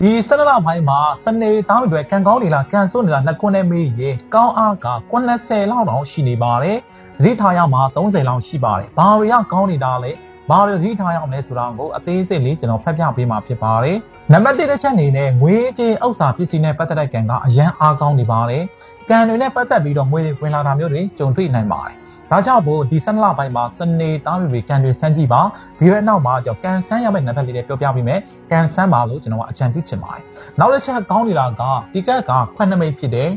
ဒီဆက်လက်ပိုင်းမှာစနေတောင်းတွေကန်ကောင်းနေလားကန်ဆိုးနေလားနှစ်ခွန်းနဲ့မေးရင်ကောင်းအားက90လောက်တောင်ရှိနေပါတယ်သတိထားရမှာ30လောက်ရှိပါတယ်ဘာတွေကကောင်းနေတာလဲဘာတွေသတိထားရအောင်လဲဆိုတာကိုအသေးစိတ်လေးကျွန်တော်ဖတ်ပြပေးမှာဖြစ်ပါတယ်နံပါတ်1တစ်ချက်အနေနဲ့ငွေကြေးဥစ္စာပစ္စည်းနဲ့ပတ်သက်တဲ့ကံကအရန်အားကောင်းနေပါတယ်ကံတွေနဲ့ပတ်သက်ပြီးတော့ငွေတွေဝင်လာတာမျိုးတွေကြုံတွေ့နိုင်ပါတယ် ဒါကြောင့်မို့ဒီဆန်းလပိုင်းမှာစနေသားတွေကန်တွေဆန်းကြည့်ပါပြီးတော့နောက်မှာကျွန်တော်ကန်ဆန်းရမယ့်နံပါတ်လေးတွေပြောပြပေးမယ်ကန်ဆန်းပါလို့ကျွန်တော်ကအကြံပြုချင်ပါတယ်နောက်တစ်ချက်ကောင်းနေတာကဒီကက်ကခွက်နှမိတ်ဖြစ်တယ်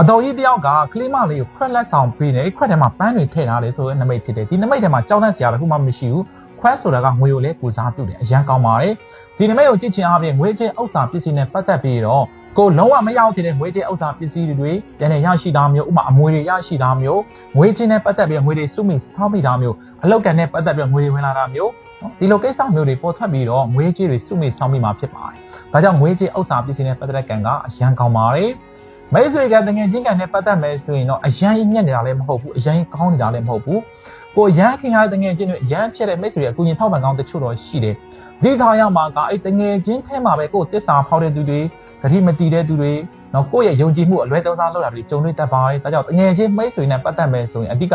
အတော်ကြီးတယောက်ကကလေးမလေးကိုခွက်လက်ဆောင်ပေးနေခွက်ထဲမှာပန်းတွေထည့်ထားတယ်ဆိုရင်နမိတ်ဖြစ်တယ်ဒီနမိတ်ထဲမှာကြောက်တတ်စရာတခုမှမရှိဘူးခွက်ဆိုတာကငွေကိုလည်းပူစားပြုတယ်အရန်ကောင်းပါတယ်ဒီနမိတ်ကိုကြည့်ချင်အားဖြင့်ငွေချင်းဥစ္စာပစ္စည်းနဲ့ပတ်သက်ပြီးတော့ ကိုလုံးဝမရောက်တဲ့ငွေကြေးဥစ္စာပစ္စည်းတွေပြန်နေရရှိတာမျိုးဥပမာအမွေတွေရရှိတာမျိုးငွေချင်းနဲ့ပတ်သက်ပြီးငွေတွေစုမိစောင်းမိတာမျိုးအလောက်ကန်နဲ့ပတ်သက်ပြီးငွေတွေဝင်လာတာမျိုးနော်ဒီလိုကိစ္စမျိုးတွေပေါ်ထွက်ပြီးတော့ငွေကြေးတွေစုမိစောင်းမိမှာဖြစ်ပါတယ်။ဒါကြောင့်ငွေကြေးဥစ္စာပစ္စည်းနဲ့ပတ်သက်တဲ့ကံကအရန်ကောင်းပါတယ်။ မိတ်ဆွေကတကယ်ချင်းကံနဲ့ပတ်သက်မယ်ဆိုရင်တော့အရန်ညက်နေတာလည်းမဟုတ်ဘူးအရန်ကောင်းနေတာလည်းမဟုတ်ဘူး။ကိုရန်ခင်ရတဲ့တကယ်ချင်းတွေရန်ချက်တဲ့မိတ်ဆွေရဲ့အကူအညီထောက်ပံ့ကောင်းတချို့တော့ရှိတယ်။ဒီခါရမှာကအဲ့တငယ်ချင်းထဲမှာပဲကိုတစ္ဆာဖောက်တဲ့သူတွေဂတိမတီတဲ့သူတွေနော်ကိုယ့်ရဲ့ယုံကြည်မှုအလွဲသုံးစားလုပ်တာတွေကြုံတွေ့တတ်ပါတယ်။ဒါကြောင့်တငယ်ချင်းမိတ်ဆွေနဲ့ပတ်သက်မယ်ဆိုရင်အဓိကက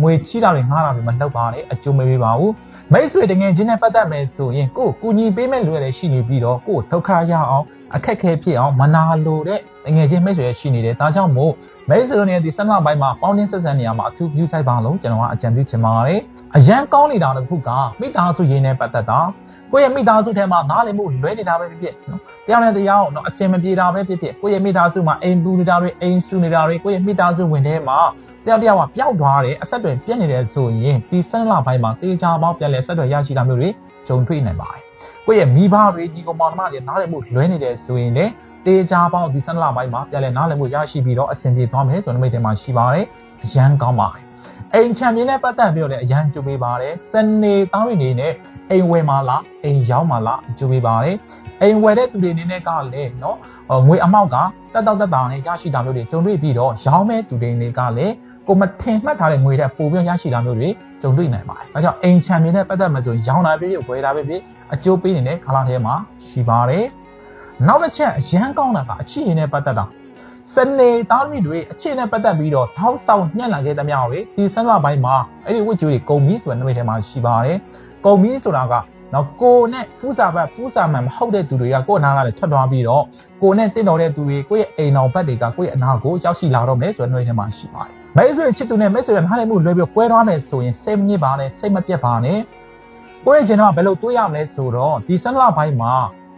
ငွေချီတာတွေငှားတာတွေမလုပ်ပါနဲ့အကျိုးမပေးပါဘူး။မိတ်ဆွေတငယ်ချင်းနဲ့ပတ်သက်မယ်ဆိုရင်ကိုယ်ကူညီပေးမဲ့လူတွေရှိနေပြီးတော့ကိုယ်ဒုက္ခရအောင်အခက်ခဲဖြစ်အောင်မနာလိုတဲ့တငယ်ချင်းမိတ်ဆွေရှိနေတယ်။ဒါကြောင့်မို့မိတ်ဆွေတို့နဲ့ဒီဆက်မပိုင်းမှာပေါင်းတင်းဆက်ဆံနေရမှာအထူးပြုဆိုင်ပါလို့ကျွန်တော်ကအကြံပြုချင်ပါတယ်။အရန်ကောင်းနေတာတစ်ခုကမိသားစုရင်းနဲ့ပတ်သက်တာကိုယ့်ရဲ့မိသားစုထဲမှာနားလည်မှုလွဲနေတာပဲဖြစ်ဖြစ်နော်။တရားနဲ့တရားနော်အစင်မပြေတာပဲဖြစ်ဖြစ်ကိုယ့်ရဲ့မိသားစုမှာအိမ်ပူနေတာတွေအိမ်ဆူနေတာတွေကိုယ့်ရဲ့မိသားစုဝင်ထဲမှာ တယောက်တယောက်ကပျောက်သွားတယ်အဆက်တွေပြက်နေတယ်ဆိုရင်ဒီဆန်းလပိုင်းမှာတေချာပေါင်းပြန်လဲဆက်တွေရရှိတာမျိုးတွေဂျုံတွေ့နိုင်ပါတယ်။ကိုယ့်ရဲ့မိဘတွေဒီကောင်မောင်နှမတွေနားလည်မှုလွဲနေတယ်ဆိုရင်လည်းတေချာပေါင်းဒီဆန်းလပိုင်းမှာပြန်လဲနားလည်မှုရရှိပြီးတော့အဆင်ပြေသွားမယ်ဆိုတဲ့မိတ်တွေမှာရှိပါတယ်။အရန်ကောင်းပါတယ်။အိမ်ချမ်းမြင်းနဲ့ပတ်သက်ပြီးတော့လည်းအရန်ကြိုးပေးပါတယ်။စနေသားတွေနေနဲ့အိမ်ဝယ်မှာလားအိမ်ရောက်မှာလားကြိုးပေးပါတယ်။အိမ်ဝယ်တဲ့သူတွေအနေနဲ့ကလည်းနော်ငွေအမောက်ကတက်တောက်တက်တာနဲ့ရရှိတာမျိုးတွေကြုံတွေ့ပြီးတော့ရောင်းမဲ့သူတွေတွေကလည်း ကိုမထင်မှတ်ထားတဲ့ငွေတဲ့ပိုပြီးရရှိတာမျိုးတွေကြုံတွေ့နိုင်ပါတယ်။ဒါကြောင့်အိမ်ချမ်းမြင်းနဲ့ပတ်သက်မှဆိုရင်ရောင်းတာဖြစ်ဖြစ်ဝယ်တာဖြစ်ဖြစ်အကျိုးပေးနေတဲ့ခါလာထဲမှာရှိပါတယ်။နောက်တစ်ချက်အရန်ကောင်းတာကအချစ်ရင်းနဲ့ပတ်သက်တာစနေသားသမီးတွေအခြေနဲ့ပတ်သက်ပြီးတော့ထောက်ဆောင်ညှက်လာခဲ့သမျှတွေဒီဆန်းလပိုင်းမှာအဲ့ဒီဝစ်ကျူတွေကုံမီဆိုတဲ့နမိတ်ထဲမှာရှိပါတယ်။ကုံမီဆိုတာကနော်ကိုနဲ့ဖူးစာဘတ်ဖူးစာမှန်မဟုတ်တဲ့သူတွေကကိုယ်နာကလည်းထွက်သွားပြီးတော့ကိုနဲ့တင့်တော်တဲ့သူတွေကိုယ့်ရဲ့အိမ်တော်ဘက်တွေကကိုယ့်ရဲ့အနာကိုရောက်ရှိလာတော့မယ်ဆိုတဲ့နမိတ်ထဲမှာရှိပါတယ်။ မိတ်ဆွေချစ်သူနဲ့မိတ်ဆွေရဲ့နားလည်မှုလွဲပြီးကွဲသွားမယ်ဆိုရင်စိတ်မညစ်ပါနဲ့စိတ်မပြတ်ပါနဲ့။ကိုယ့်ရဲ့ကျင်တော့ဘယ်လိုတွေးရမလဲဆိုတော့ဒီဆန်းလပိုင်းမှာ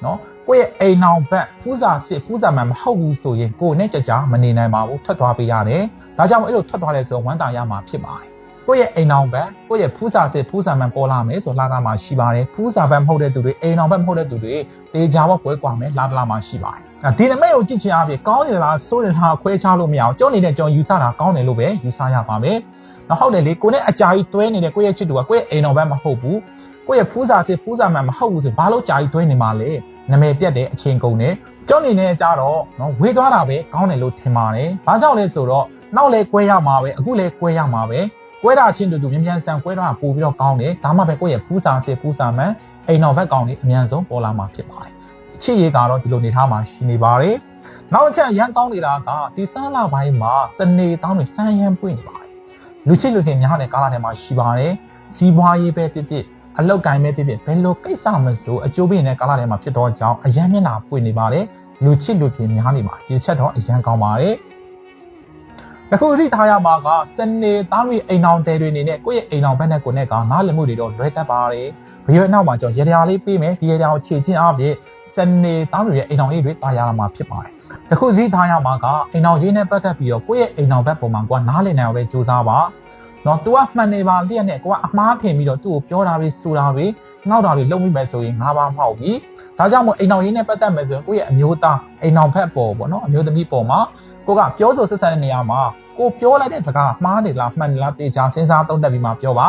နော်ကိုယ့်ရဲ့အိမ်အောင်ဘက်ဖူးစာစစ်ဖူးစာမှန်မဟုတ်ဘူးဆိုရင်ကိုယ်နဲ့ကြကြမနေနိုင်ပါဘူးထွက်သွားပေးရတယ်။ဒါကြောင့်အဲ့လိုထွက်သွားလဲဆိုဝမ်းတာရမှာဖြစ်ပါတယ်။ ကိုယ့်ရဲ့အိမ်အောင်ဘက်ကိုယ့်ရဲ့ဖူးစာစစ်ဖူးစာမှန်ပေါ်လာမယ်ဆိုလာတာမှရှိပါတယ်။ဖူးစာဘက်မဟုတ်တဲ့သူတွေအိမ်အောင်ဘက်မဟုတ်တဲ့သူတွေတေချာဘောကွဲကွာမယ်လာတလာမှရှိပါတယ်။ဒီနမိတ်ကိုကြည့်ချင်အားဖြင့်ကောင်းနေလားဆိုးနေလားခွဲခြားလို့မရအောင်ကြောနေတဲ့ကြောယူဆတာကောင်းတယ်လို့ပဲယူဆရပါမယ်။နောက်ဟုတ်တယ်လေကိုနဲ့အကြာကြီးတွဲနေတဲ့ကိုယ့်ရဲ့ချစ်သူကကိုယ့်ရဲ့အိမ်အောင်ဘက်မဟုတ်ဘူး။ကိုယ့်ရဲ့ဖူးစာစစ်ဖူးစာမှန်မဟုတ်ဘူးဆိုဘာလို့ကြာကြီးတွဲနေမှာလဲ။နာမည်ပြတ်တဲ့အချိန်ကုန်တယ်ကြောက်နေနေကြတော့နော်ဝေးသွားတာပဲကောင်းတယ်လို့ထင်ပါတယ်။ဘာကြောင့်လဲဆိုတော့နောက်လဲကွဲရမှာပဲအခုလဲကွဲရမှာပဲ ကွဲတာချင်းတူတူမြန်မြန်ဆန်ကွဲတာပို့ပြီးတော့ကောင်းတယ်ဒါမှပဲကိုယ့်ရဲ့ဖူးစာစစ်ဖူးစာမှန်အိမ်တော်ဘက်ကောင်းလေးအမြန်ဆုံးပေါ်လာမှာဖြစ်ပါတယ်။ချစ်ရေးကတော့ဒီလိုနေထားမှာရှိနေပါတယ်။နောက်အချက်ရန်ကောင်းနေတာကဒီဆန်းလာပိုင်းမှာစနေတောင်းတွေဆန်းရမ်းပွင့်နေပါတယ်။လူချစ်လူခင်များတဲ့ကာလထဲမှာရှိပါတယ်။စီးပွားရေးပဲဖြစ်ဖြစ်အလောက်ကင်ပဲဖြစ်ဖြစ်ဘယ်လိုကိစ္စမဆိုအကျိုးပေးနေတဲ့ကာလထဲမှာဖြစ်တော့ကြောင်းအရန်မျက်နှာပွင့်နေပါတယ်လူချစ်လူခင်များနေပါဒီချက်တော့အရန်ကောင်းပါတယ် အခုအထိထားရမှာကစနေသားတွေအိမ်အောင်တဲတွေနေနဲ့ကိုယ့်ရဲ့အိမ်အောင်ဘက်နဲ့ကိုယ်နဲ့ကနားလည်မှုတွေတော့လွဲတတ်ပါတယ်ဘရွေနောက်မှာကျွန်တော်ရေရာလေးပေးမယ်ဒီရေရာကိုခြေချင်းအားဖြင့်စနေသားတွေရဲ့အိမ်အောင်ရေးတွေတာယာလာမှာဖြစ်ပါတယ်တခုသတိထားရမှာကအိမ်အောင်ရေးနဲ့ပတ်သက်ပြီးတော့ကိုယ့်ရဲ့အိမ်အောင်ဘက်ပုံမှာကနားလည်နိုင်အောင်ပဲစူးစမ်းပါနော် तू ကမှန်နေပါလျက်နဲ့ကိုကအမားထင်ပြီးတော့သူ့ကိုပြောတာတွေဆိုတာတွေနောက်တာတွေလုပ်မိမယ်ဆိုရင်ငါးပါးမှောက်ပြီဒါကြောင့်မို့အိမ်အောင်ရင်းနဲ့ပတ်သက်မယ်ဆိုရင်ကိုယ့်ရဲ့အမျိုးသားအိမ်အောင်ဖက်ပေါ်ပေါ့နော်အမျိုးသမီးပေါ်မှာ ကိုကပြောဆိုဆက်ဆံတဲ့နေရာမှာကိုပြောလိုက်တဲ့စကားမှားနေလားမှန်နေလားတေချာစဉ်းစားသုံးသပ်ပြီးမှပြောပါ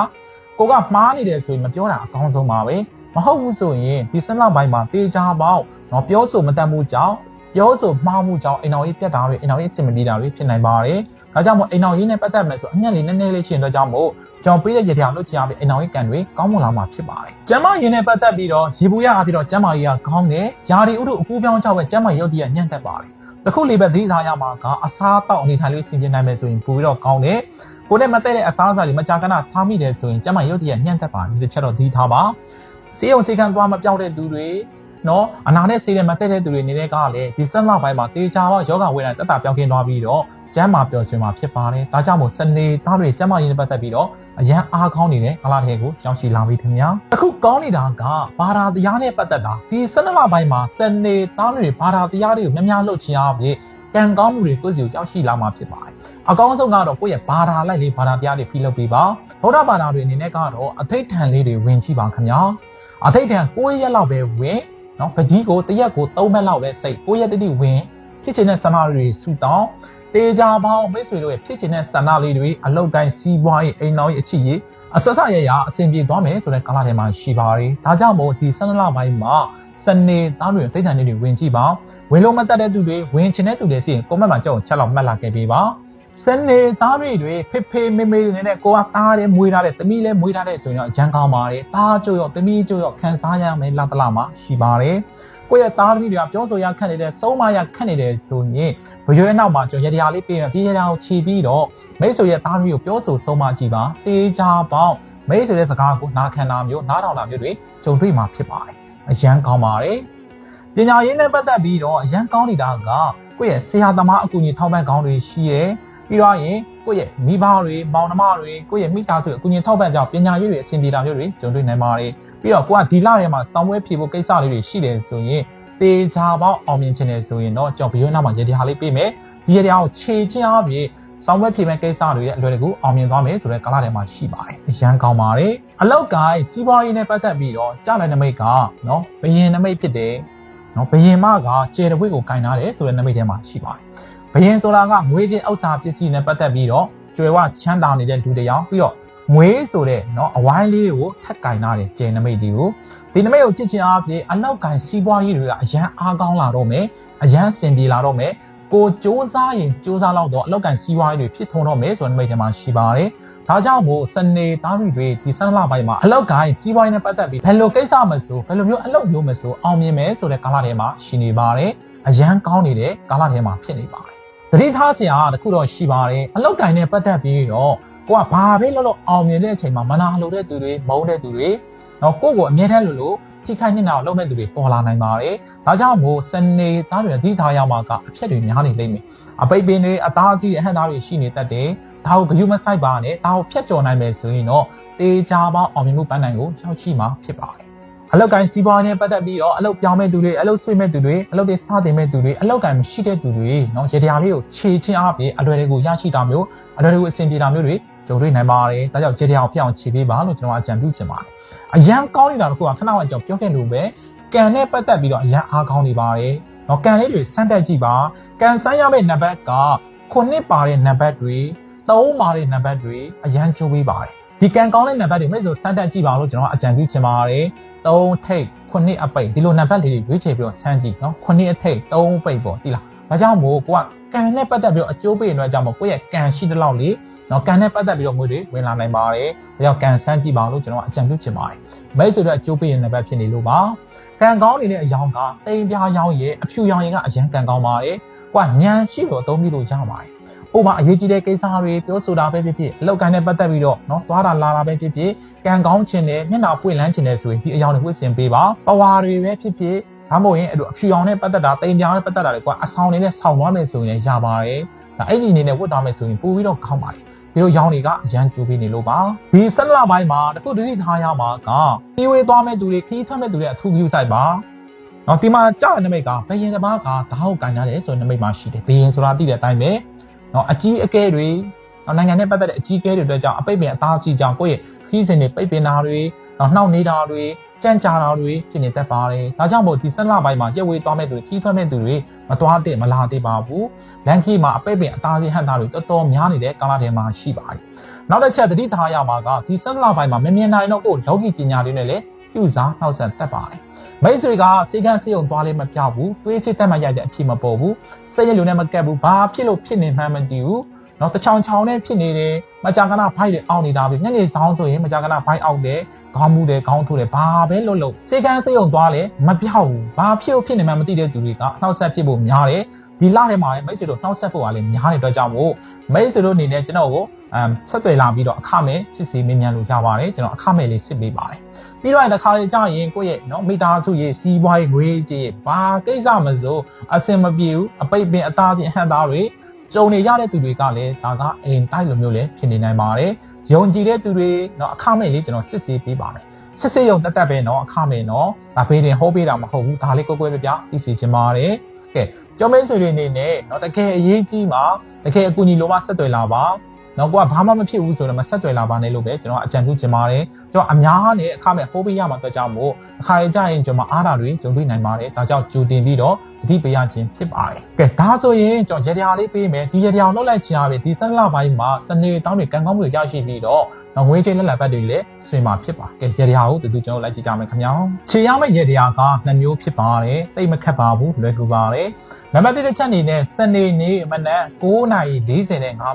ကိုကမှားနေတယ်ဆိုရင်မပြောတာအကောင်းဆုံးပါပဲမဟုတ်ဘူးဆိုရင်ဒီစက်ပိုင်းမှာတေချာပေါက်နော်ပြောဆိုမတတ်မှုကြောင့်ပြောဆိုမှားမှုကြောင့်အိမ်အောင်ရေးပြတ်တာတွေအိမ်အောင်ရေးစင်မပြေတာတွေဖြစ်နိုင်ပါတယ်ဒါကြောင့်မို့အိမ်အောင်ရေးနဲ့ပတ်သက်မယ်ဆိုအညံ့လေးနည်းနည်းလေးရှင်းတော့ကြောင့်မို့ကျွန်တော်ပေးတဲ့ရတရားလုပ်ချင်ရပြီးအိမ်အောင်ရေးကန်တွေကောင်းမွန်လာမှာဖြစ်ပါတယ်။ကျမ်းမာရေးနဲ့ပတ်သက်ပြီးတော့ရေဘူးရအားပြီးတော့ကျမ်းမာရေးကကောင်းတယ်။ယာရီဥဒုအပူပြောင်းကြောက်ပဲကျမ်းမာရေးရုပ်တရက်ညံ့တက်ပါတယ်။ တစ်ခုလေးပဲသတိထားရမှာကအစားတောက်အနေထိုင်လေးဆင်ခြင်နိုင်မယ်ဆိုရင်ပိုပြီးတော့ကောင်းတယ်။ကိုယ်နဲ့မတည့်တဲ့အစားအစာတွေမကြာခဏစားမိတယ်ဆိုရင်ကျမ်းမာရေးရုပ်တရက်ညံ့တက်ပါတယ်ဒီတစ်ချက်တော့သတိထားပါ။စေးုံစေခံသွားမပြောက်တဲ့သူတွေနော်အနာနဲ့ဆေးတဲ့မသက်တဲ့သူတွေနေတဲ့ကလည်းဒီဆက်လပိုင်းမှာတေချာပါယောဂဝေဒနာတက်တာပြောင်းခင်းသွားပြီးတော့ ကျမ်းမာပျော်ရွှင်မှာဖြစ်ပါတယ်။ဒါကြောင့်မို့စနေသားတွေကျမ်းမာရေးနဲ့ပတ်သက်ပြီးတော့အရန်အားကောင်းနေတဲ့ကလာတဲ့ကိုရောက်ရှိလာပြီခင်ဗျာ။အခုကောင်းနေတာကဘာသာတရားနဲ့ပတ်သက်တာဒီဆက်လပိုင်းမှာစနေသားတွေဘာသာတရားတွေကိုများများလုပ်ချင်အားဖြင့်ကံကောင်းမှုတွေကိုယ်စီကိုရောက်ရှိလာမှာဖြစ်ပါတယ်။အကောင်းဆုံးကတော့ကိုယ့်ရဲ့ဘာသာလိုက်လေးဘာသာတရားတွေဖိလုပ်ပေးပါ။ဗုဒ္ဓဘာသာတွေအနေနဲ့ကတော့အထိတ်ထန်လေးတွေဝင်ကြည့်ပါခင်ဗျာ။အထိတ်ထန်9ရက်လောက်ပဲဝင်နော်ပကြီးကိုတရက်ကို3မှတ်လောက်ပဲစိတ်9ရက်တိတိဝင်ဖြစ်ချင်တဲ့ဆန္ဒတွေဆူတောင်း တေချာပေါင်းမိတ်ဆွေတို့ရဲ့ဖြစ်ချင်တဲ့ဆန္ဒလေးတွေအလောက်တိုင်းစီးပွားရေးအိမ်တော်ရေးအချစ်ရေးအဆက်ဆက်ရရအဆင်ပြေသွားမယ်ဆိုတဲ့ကာလထဲမှာရှိပါတယ်ဒါကြောင့်မို့ဒီဆန္ဒလပိုင်းမှာစနေသားတွေတိတ်တန်လေးတွေဝင်ကြည့်ပါဝင်လို့မတတ်တဲ့သူတွေဝင်ချင်တဲ့သူတွေစီရင်ကွန်မန့်မှာကြောက်ချက်လောက်မှတ်လာခဲ့ပေးပါစနေသားတွေတွေဖေဖေမေမေတွေနဲ့ကိုကသားတယ်မွေးထားတယ်သမီးလည်းမွေးထားတယ်ဆိုရင်တော့ရန်ကောင်းပါတယ်သားကျိုးရောသမီးကျိုးရောခံစားရမယ်လာတလာမှာရှိပါတယ် ကိုယ့်ရဲ့သားသမီးတွေကပြောဆိုရခက်နေတယ်စုံမရခက်နေတယ်ဆိုရင်ဘရွေးနောက်မှာကျွန်တော်ရတရားလေးပြင်ပြီးရတရားကိုခြီးပြီးတော့မိတ်ဆွေရဲ့သားသမီးကိုပြောဆိုဆုံးမကြည့်ပါတေးကြပေါင်းမိတ်ဆွေရဲ့စကားကိုနားခံတာမျိုးနားထောင်တာမျိုးတွေကြုံတွေ့မှာဖြစ်ပါတယ်အရန်ကောင်းပါတယ်ပညာရေးနဲ့ပတ်သက်ပြီးတော့အရန်ကောင်းနေတာကကိုယ့်ရဲ့ဆရာသမားအကူအညီထောက်ပံ့ကောင်းတွေရှိတယ်ပြီးတော့ရင်ကိုယ့်ရဲ့မိဘတွေမောင်နှမတွေကိုယ့်ရဲ့မိသားစုအကူအညီထောက်ပံ့ကြပညာရေးတွေအဆင်ပြေတာမျိုးတွေကြုံတွေ့နိုင်ပါတယ် ပြီးတော့ကိုကဒီလထဲမှာစောင်းပွဲဖြေဖို့ကိစ္စလေးတွေရှိတယ်ဆိုရင်တေချာပေါက်အောင်မြင်ခြင်းတယ်ဆိုရင်တော့ကျွန်တော်ဘီယိုနာမှာရတရားလေးပေးမယ်ဒီရတရားကိုခြေချင်းအားဖြင့်စောင်းပွဲဖြေမဲ့ကိစ္စတွေရဲ့အလွယ်တကူအောင်မြင်သွားမယ်ဆိုတဲ့ကာလထဲမှာရှိပါတယ်အရန်ကောင်းပါတယ်အလောက်ကိုင်းစီးပွားရေးနဲ့ပတ်သက်ပြီးတော့ကြားလိုက်နမိတ်ကနော်ဘယင်နမိတ်ဖြစ်တယ်နော်ဘယင်မကကျေတဝိတ်ကိုကင်ထားတယ်ဆိုတဲ့နမိတ်ထဲမှာရှိပါတယ်ဘယင်ဆိုတာကငွေချင်းဥစ္စာပစ္စည်းနဲ့ပတ်သက်ပြီးတော့ကျွယ်ဝချမ်းသာနေတဲ့လူတစ်ယောက်ပြီးတော့ ငွေဆိုတဲ့เนาะအဝိုင်းလေးကိုထက်ကင်ထားတယ်ကျယ်နမိတ်ဒီကိုဒီနမိတ်ကိုကြည့်ချင်အားဖြင့်အနောက်ကင်စီးပွားရေးတွေကအရန်အားကောင်းလာတော့မယ်အရန်စင်ပြေလာတော့မယ်ကိုစ조사ရင်စ조사လောက်တော့အလောက်ကန်စီးပွားရေးတွေဖြစ်ထုံတော့မယ်ဆိုတဲ့နမိတ်ထဲမှာရှိပါတယ်ဒါကြောင့်မို့စနေသားတွေတွေဒီဆန်းလပိုင်းမှာအလောက်ကိုင်းစီးပွားရေးနဲ့ပတ်သက်ပြီးဘယ်လိုကိစ္စမဆိုဘယ်လိုမျိုးအလုပ်မျိုးမဆိုအောင်မြင်မယ်ဆိုတဲ့ကာလထဲမှာရှိနေပါတယ်အရန်ကောင်းနေတဲ့ကာလထဲမှာဖြစ်နေပါတယ်တတိထားစရာတခုတော့ရှိပါတယ်အလောက်ကိုင်းနဲ့ပတ်သက်ပြီးတော့ ကိုကဘာပဲလို့လို့အောင်မြင်တဲ့အချိန်မှာမနာလိုတဲ့သူတွေမုန်းတဲ့သူတွေနော်ကိုကိုအမြဲတမ်းလို့လို့ထိခိုက်နေတာကိုလုပ်မဲ့သူတွေပေါ်လာနိုင်ပါတယ်။ဒါကြောင့်မို့စနေသားတွေအသီးသားရမှာကအဖြစ်တွေများနေလိမ့်မယ်။အပိတ်ပင်တွေအသားစီးရဟန်သားတွေရှိနေတတ်တယ်။ဒါကိုဂရုမစိုက်ပါနဲ့။ဒါကိုဖျက်ကျော်နိုင်မယ်ဆိုရင်တော့တေးကြပေါင်းအောင်မြင်မှုပန်းနိုင်ကိုရောက်ရှိမှာဖြစ်ပါတယ်။အလောက်ကိုင်းစီးပွားနဲ့ပတ်သက်ပြီးတော့အလောက်ပြောင်းမဲ့သူတွေအလောက်ဆွေးမဲ့သူတွေအလောက်တွေစတင်မဲ့သူတွေအလောက်ကိုင်းမရှိတဲ့သူတွေနော်ရေတရာလေးကိုခြေချင်းအားဖြင့်အလွယ်တကူရရှိတာမျိုးအလွယ်တကူအဆင်ပြေတာမျိုးတွေ ကြုံတွေ့နိုင်ပါတယ်။ဒါကြောင့်ကြေတရားကိုဖျက်အောင်ခြေပေးပါလို့ကျွန်တော်အကြံပြုချင်ပါတယ်။အရန်ကောင်းနေတာတခုကခဏမှကျွန်တော်ပြောခဲ့လို့ပဲကံနဲ့ပတ်သက်ပြီးတော့အရန်အားကောင်းနေပါတယ်။နော်ကံလေးတွေစမ်းတက်ကြည့်ပါ။ကံစမ်းရမယ့်နံပါတ်ကခုနှစ်ပါတဲ့နံပါတ်တွေသုံးပါတဲ့နံပါတ်တွေအရန်ကျိုးပေးပါတယ်။ဒီကံကောင်းတဲ့နံပါတ်တွေမိတ်ဆွေစမ်းတက်ကြည့်ပါလို့ကျွန်တော်အကြံပြုချင်ပါတယ်။သုံးထိပ်ခုနှစ်အပိတ်ဒီလိုနံပါတ်လေးတွေရွေးချယ်ပြီးတော့စမ်းကြည့်နော်ခုနှစ်အထိပ်သုံးပိတ်ပေါ့ဒီလား။ဒါကြောင့်မို့ကိုကကံနဲ့ပတ်သက်ပြီးတော့အကျိုးပေးနေတဲ့ကြောင့်မို့ကိုယ့်ရဲ့ကံရှိတဲ့လောက်လေး နော်ကန်နဲ့ပတ်သက်ပြီးတော့ငွေတွေဝင်လာနိုင်ပါတယ်။ဒါကြောင့်ကန်ဆန်းကြည့်ပါလို့ကျွန်တော်အကြံပြုချင်ပါတယ်။မိတ်ဆွေတို့အကျိုးပေးရတဲ့ဘက်ဖြစ်နေလို့ပါ။ကန်ကောင်းနေတဲ့အယောင်ကတိမ်ပြားရောင်းရဲ့အဖြူရောင်ရင်ကအရန်ကန်ကောင်းပါတယ်။ကွာညံရှိလို့အသုံးပြုလို့ရပါတယ်။ဥပမာအရေးကြီးတဲ့ကိစ္စတွေပြောဆိုတာပဲဖြစ်ဖြစ်အလောက်ကန်နဲ့ပတ်သက်ပြီးတော့နော်သွားတာလာတာပဲဖြစ်ဖြစ်ကန်ကောင်းခြင်းနဲ့မျက်နှာပွင့်လန်းခြင်းနဲ့ဆိုရင်ဒီအယောင်တွေဝှက်ဆင်ပေးပါ။ပဝါတွေပဲဖြစ်ဖြစ်ဒါမှမဟုတ်ရင်အဲ့လိုအဖြူရောင်နဲ့ပတ်သက်တာတိမ်ပြားနဲ့ပတ်သက်တာတွေကွာအဆောင်နေနဲ့ဆောင်းသွားမယ်ဆိုရင်ရပါတယ်။ဒါအဲ့ဒီအနေနဲ့ဝတ်သွားမယ်ဆိုရင်ပို့ပြီးတော့ကောင်းပါတယ် ဒီလိုရောင်းတွေကအရန်ကျိုးပေးနေလို့ပါဒီဆက်လပိုင်းမှာတခုတတိထားရမှာကတီးဝေးသွားမဲ့သူတွေခီးထွက်မဲ့သူတွေအထူးပြုဆိုင်ပါနော်ဒီမှာကြားတဲ့နမိတ်ကဘယင်တစ်ပါးကဓာတ်ဟုတ်ကန်ရတယ်ဆိုတဲ့နမိတ်မှာရှိတယ်ဘယင်ဆိုတာသိတဲ့အတိုင်းပဲနော်အကြီးအကဲတွေနော်နိုင်ငံနဲ့ပတ်သက်တဲ့အကြီးအကဲတွေအတွက်ကြောင့်အပိတ်ပင်အသားစီကြောင့်ကိုယ့်ရဲ့ခီးစဉ်တွေပိတ်ပင်တာတွေ နော်နှောက်နေတာတွေကြံ့ကြာတာတွေဖြစ်နေတတ်ပါတယ်။ဒါကြောင့်မို့ဒီဆက်လပိုင်းမှာရက်ဝေးသွားမဲ့သူတွေခီးထွက်မဲ့သူတွေမသွားတဲ့မလာသေးပါဘူး။လန်ခီမှာအပိတ်ပင်အသားစီဟန်တာတွေတော်တော်များနေတဲ့ကာလထဲမှာရှိပါတယ်။နောက်တစ်ချက်သတိထားရမှာကဒီဆက်လပိုင်းမှာမမြင်နိုင်တော့ကိုလောကီပညာတွေနဲ့လည်းပြုစားနှောက်ဆက်တတ်ပါတယ်။မိတ်ဆွေကစေကန်းစေုံသွားလေးမပြောက်ဘူး။တွေးစစ်တက်မှရိုက်တဲ့အဖြစ်မပေါ်ဘူး။စိတ်ရလူနဲ့မကက်ဘူး။ဘာဖြစ်လို့ဖြစ်နေမှန်းမသိဘူး။ နော်တချောင်ချောင်နဲ့ဖြစ်နေတယ်မကြာခဏဖိုက်တွေအောက်နေတာပြီညနေဆောင်ဆိုရင်မကြာခဏဖိုက်အောက်တယ်ခေါင်းမူတယ်ခေါင်းထိုးတယ်ဘာပဲလုပ်လို့စေကန်းစိတ်ုံသွားလဲမပြောက်ဘူးဘာဖြစ်ဖြစ်နေမှမသိတဲ့သူတွေကနှောက်ဆက်ဖြစ်ဖို့များတယ်ဒီလထဲမှာလည်းမိတ်ဆွေတို့နှောက်ဆက်ဖို့ကလည်းများတဲ့အတွက်ကြောင့်မို့မိတ်ဆွေတို့အနေနဲ့ကျွန်တော်ကိုအမ်ဆက်သွယ်လာပြီးတော့အခမဲ့စစ်စီမင်းမြန်လို့ရပါတယ်ကျွန်တော်အခမဲ့လေးစစ်ပေးပါတယ်ပြီးတော့တစ်ခါလေကြာရင်ကိုယ့်ရဲ့နော်မိသားစုရေးစီးပွားရေးငွေကြေးဘာကိစ္စမစိုးအစင်မပြေဘူးအပိတ်ပင်အသားချင်းဟန်သားတွေ ကြုံနေရတဲ့သူတွေကလည်းဒါကအိမ်တိုက်လိုမျိုးလည်းဖြစ်နေနိုင်ပါတယ်ယုံကြည်တဲ့သူတွေနော်အခမဲ့လေးကျွန်တော်စစ်ဆေးပေးပါတယ်စစ်ဆေးရုံတက်တက်ပဲနော်အခမဲ့နော်ဒါဘေးတင်ဟောပေးတာမဟုတ်ဘူးဒါလေးကိုကိုယ်ပြပြသိစေချင်ပါတယ်ကဲကျောင်းမင်းဆွေတွေအနေနဲ့နော်တကယ်အရေးကြီးမှာတကယ်အကူအညီလိုမှဆက်သွယ်လာပါ နော်ကိုကဘာမှမဖြစ်ဘူးဆိုတော့မဆက်သွယ်လာပါနဲ့လို့ပဲကျွန်တော်အကြံပြုချင်ပါတယ်ကျွန်တော်အများနဲ့အခမဲ့ဟိုးပေးရမှာတော့ကြောင့်မို့အခါရကြရင်ကျွန်တော်အားတာတွေကြုံတွေ့နိုင်ပါတယ်ဒါကြောင့်ကြိုတင်ပြီးတော့တတိပေးရခြင်းဖြစ်ပါတယ်ကဲဒါဆိုရင်ကျွန်တော်ရေတရားလေးပေးမယ်ဒီရေတရားလောက်လိုက်ချင်ရပြီဒီဆက်လပိုင်းမှာစနေတောင်းတွေကံကောင်းမှုတွေရရှိပြီးတော့ငွေချင်းလက်လက်ပတ်တွေလည်းဆွေးမှာဖြစ်ပါကဲရေတရားကိုတူတူကျွန်တော်လိုက်ကြည့်ကြမယ်ခင်ဗျာခြေရမယ့်ရေတရားကနှစ်မျိုးဖြစ်ပါတယ်တိတ်မခက်ပါဘူးလွယ်ကူပါတယ်နံပါတ်1တစ်ချက်အနေနဲ့စနေနေ့မနက်9:45မိ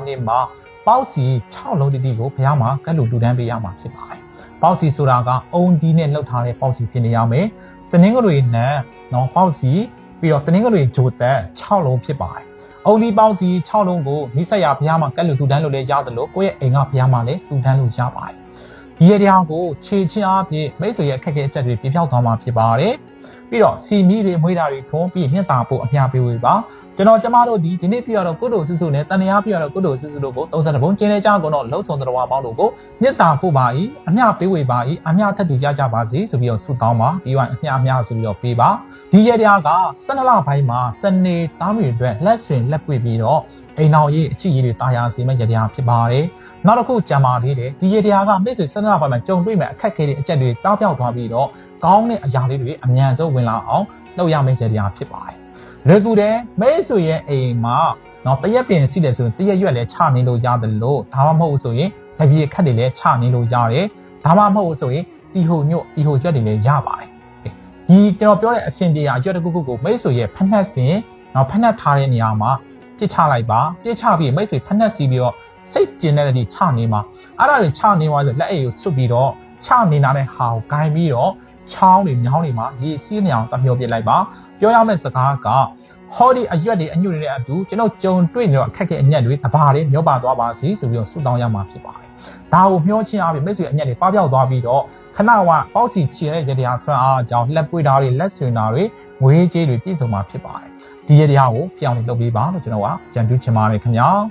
နစ်မှာ ပေါက်စီ6လုံးတိတိကိုဘုရားမှာကတ်လူတူတန်းပေးရမှာဖြစ်ပါတယ်။ပေါက်စီဆိုတာကအုံဒီနဲ့လှုပ်ထားတဲ့ပေါက်စီဖြစ်နေရမယ်။တနင်္ဂနွေနံနော်ပေါက်စီပြီးတော့တနင်္ဂနွေဂျိုတက်6လုံးဖြစ်ပါတယ်။အုံဒီပေါက်စီ6လုံးကိုမိဆက်ရဘုရားမှာကတ်လူတူတန်းလို့လည်းရတယ်လို့ကိုယ့်ရဲ့အိမ်ကဘုရားမှာလည်းတူတန်းလို့ရပါတယ်။ဒီရတရားကိုခြေချင်းအားဖြင့်မိတ်ဆွေရဲ့အခက်အခဲအချက်တွေပြပြောက်သွားမှာဖြစ်ပါတယ်။ ပြီးတော့စီမီတွေမွေးတာတွေထုံးပြီးမြင့်တာဖို့အများပေးဝေပါကျွန်တော်ကျမတို့ဒီဒီနေ့ပြရတော့ကုသိုလ်စုစုနဲ့တန်တရားပြရတော့ကုသိုလ်စုစုတို့ကို30ဘုံကျင်းလဲကြကုန်တော့လှုပ်ဆောင်တော်ပေါင်းတို့ကိုမြင့်တာဖို့ပါ၏အမျှပေးဝေပါ၏အမျှထက်တူရကြပါစေဆိုပြီးတော့ဆုတောင်းပါပြီးတော့အမျှအမျှဆိုပြီးတော့ပေးပါဒီရတရားက12လပိုင်းမှာစနေတားမီအတွက်လက်ဆွင်လက်ပွေပြီးတော့အိမ်တော်ရေးအချစ်ရေးတွေတာယာစီမဲ့ရတရားဖြစ်ပါတယ်နောက်တစ်ခုကြံပါသေးတယ်ဒီရတရားကမိတ်ဆွေ12လပိုင်းမှာကြုံတွေ့မဲ့အခက်အခဲတွေအကျက်တွေတောက်ပြောက်သွားပြီးတော့ ကောင်းတဲ့အရာလေးတွေအမြန်ဆုံးဝင်လာအောင်လုပ်ရမယ့်ရတရားဖြစ်ပါတယ်လွယ်ကူတယ်မဲဆိုရဲ့အိမ်မှာနော်တရက်ပင်ရှိတယ်ဆိုရင်တရက်ရွက်လည်းချနေလို့ရတယ်လို့ဒါမှမဟုတ်ဆိုရင်တပြေခက်တွေလည်းချနေလို့ရတယ်ဒါမှမဟုတ်ဆိုရင်တီဟိုညွတ်တီဟိုကျွက်တွေလည်းရပါတယ်ဒီကျွန်တော်ပြောတဲ့အဆင်ပြေရာအကျွက်တစ်ခုခုကိုမိတ်ဆွေရဲ့ဖက်နှက်စင်နော်ဖက်နှက်ထားတဲ့နေရာမှာပြစ်ချလိုက်ပါပြစ်ချပြီးမိတ်ဆွေဖက်နှက်စီပြီးတော့စိတ်ကျင်တဲ့ဒီချနေမှာအဲ့ဒါတွေချနေသွားဆိုလက်အိတ်ကိုစွတ်ပြီးတော့ ချနေတာတဲ့ဟာကိုဂိုင်းပြီးတော့ချောင်းတွေမြောင်းတွေမှာရေစီးနေအောင်တမျောပြစ်လိုက်ပါပြောရမယ့်စကားကဟောဒီအရွက်တွေအညွန့်တွေအတူကျွန်တော်ကြုံတွေ့နေတော့အခက်ခဲအညက်တွေတဘာတွေမျောပါသွားပါစီဆိုပြီးတော့ဆုတောင်းရမှာဖြစ်ပါတယ်။ဒါကိုမျောချင်းအားဖြင့်မိတ်ဆွေအညက်တွေပပျောက်သွားပြီးတော့ခဏကပေါ့စီချီတဲ့ရတရားဆွမ်းအားကြောင့်လက်ပွေတာတွေလက်ဆွင်တာတွေငွေကြေးတွေပြည့်စုံမှာဖြစ်ပါတယ်။ဒီရတရားကိုပြောင်းနေလုပ်ပေးပါလို့ကျွန်တော်ကကြံတူးချင်ပါတယ်ခင်ဗျာ။